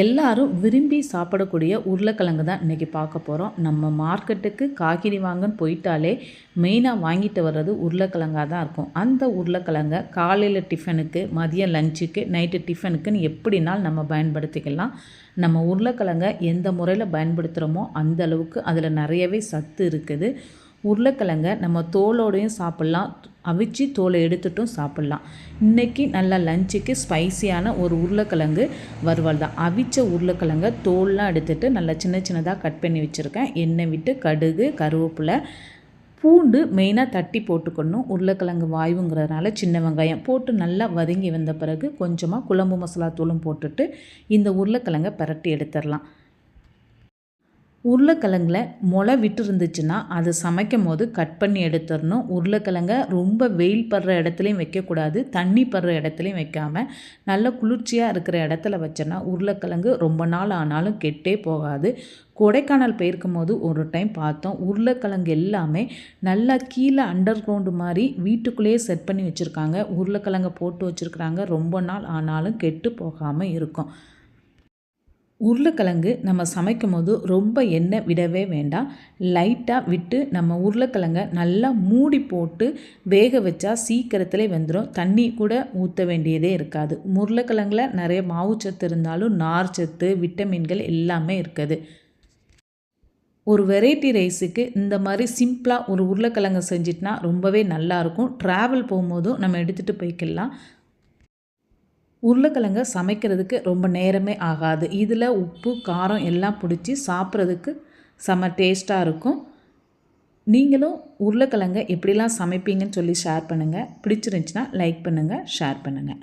எல்லாரும் விரும்பி சாப்பிடக்கூடிய உருளைக்கிழங்கு தான் இன்றைக்கி பார்க்க போகிறோம் நம்ம மார்க்கெட்டுக்கு காய்கறி வாங்கன்னு போயிட்டாலே மெயினாக வாங்கிட்டு வர்றது உருளைக்கிழங்காக தான் இருக்கும். அந்த உருளைக்கிழங்கை காலையில் டிஃபனுக்கு மதியம் லஞ்சுக்கு நைட்டு டிஃபனுக்குன்னு எப்படினாலும் நம்ம பயன்படுத்திக்கலாம். நம்ம உருளைக்கிழங்கை எந்த முறையில் பயன்படுத்துகிறோமோ அந்த அளவுக்கு அதில் நிறையவே சத்து இருக்குது. உருளைக்கிழங்க நம்ம தோலோடையும் சாப்பிட்லாம். அவிச்சு தோலை எடுத்துட்டும் சாப்பிட்லாம். இன்றைக்கி நல்லா லஞ்சுக்கு ஸ்பைசியான ஒரு உருளைக்கிழங்கு வறுவல் தான். அவிச்ச உருளைக்கிழங்க தோல்லாம் எடுத்துகிட்டு நல்லா சின்ன சின்னதாக கட் பண்ணி வச்சுருக்கேன். எண்ணெய் விட்டு கடுகு கருவேப்பிலை பூண்டு மெயினாக தட்டி போட்டுக்கணும். உருளைக்கிழங்கு வாயுங்கிறதுனால சின்ன வெங்காயம் போட்டு நல்லா வதங்கி வந்த பிறகு கொஞ்சமாக குழம்பு மசாலா தூளும் போட்டுட்டு இந்த உருளைக்கிழங்கை பரட்டி எடுத்துடலாம். உருளைக்கிழங்குல முளை விட்டு இருந்துச்சுன்னா அது சமைக்கும் போது கட் பண்ணி எடுத்துடணும். உருளைக்கிழங்க ரொம்ப வெயில் படுற இடத்துலையும் வைக்கக்கூடாது. தண்ணி படுற இடத்துலையும் வைக்காமல் நல்ல குளிர்ச்சியாக இருக்கிற இடத்துல வச்சோன்னா உருளைக்கிழங்கு ரொம்ப நாள் ஆனாலும் கெட்டே போகாது. கொடைக்கானல் போயிருக்கும் போது ஒரு டைம் பார்த்தோம். உருளைக்கிழங்கு எல்லாமே நல்லா கீழே அண்டர் கிரவுண்டு மாதிரி வீட்டுக்குள்ளேயே செட் பண்ணி வச்சுருக்காங்க. உருளைக்கிழங்க போட்டு வச்சுருக்குறாங்க. ரொம்ப நாள் ஆனாலும் கெட்டு போகாமல் இருக்கும். உருளைக்கிழங்கு நம்ம சமைக்கும் போது ரொம்ப எண்ணெய் விடவே வேண்டாம். லைட்டாக விட்டு நம்ம உருளைக்கிழங்கை நல்லா மூடி போட்டு வேக வச்சா சீக்கிரத்திலே வெந்துடும் தண்ணி கூட ஊற்ற வேண்டியதே இருக்காது. உருளைக்கிழங்குல நிறைய மாவுச்சத்து இருந்தாலும் நார் சத்து விட்டமின்கள் எல்லாமே இருக்குது. ஒரு வெரைட்டி ரைஸுக்கு இந்த மாதிரி சிம்பிளாக ஒரு உருளைக்கிழங்கு செஞ்சிட்டுனா ரொம்பவே நல்லாயிருக்கும் ட்ராவல் போகும்போதும் நம்ம எடுத்துகிட்டு போய்க்கலாம். உருளைக்கிழங்க சமைக்கிறதுக்கு ரொம்ப நேரமே ஆகாது. இதில் உப்பு காரம் எல்லாம் பிடிச்சி சாப்பிட்றதுக்கு செம்ம டேஸ்ட்டாக இருக்கும். நீங்களும் உருளைக்கிழங்க எப்படிலாம் சமைப்பீங்கன்னு சொல்லி ஷேர் பண்ணுங்கள் பிடிச்சிருந்துச்சின்னா லைக் பண்ணுங்கள் ஷேர் பண்ணுங்கள்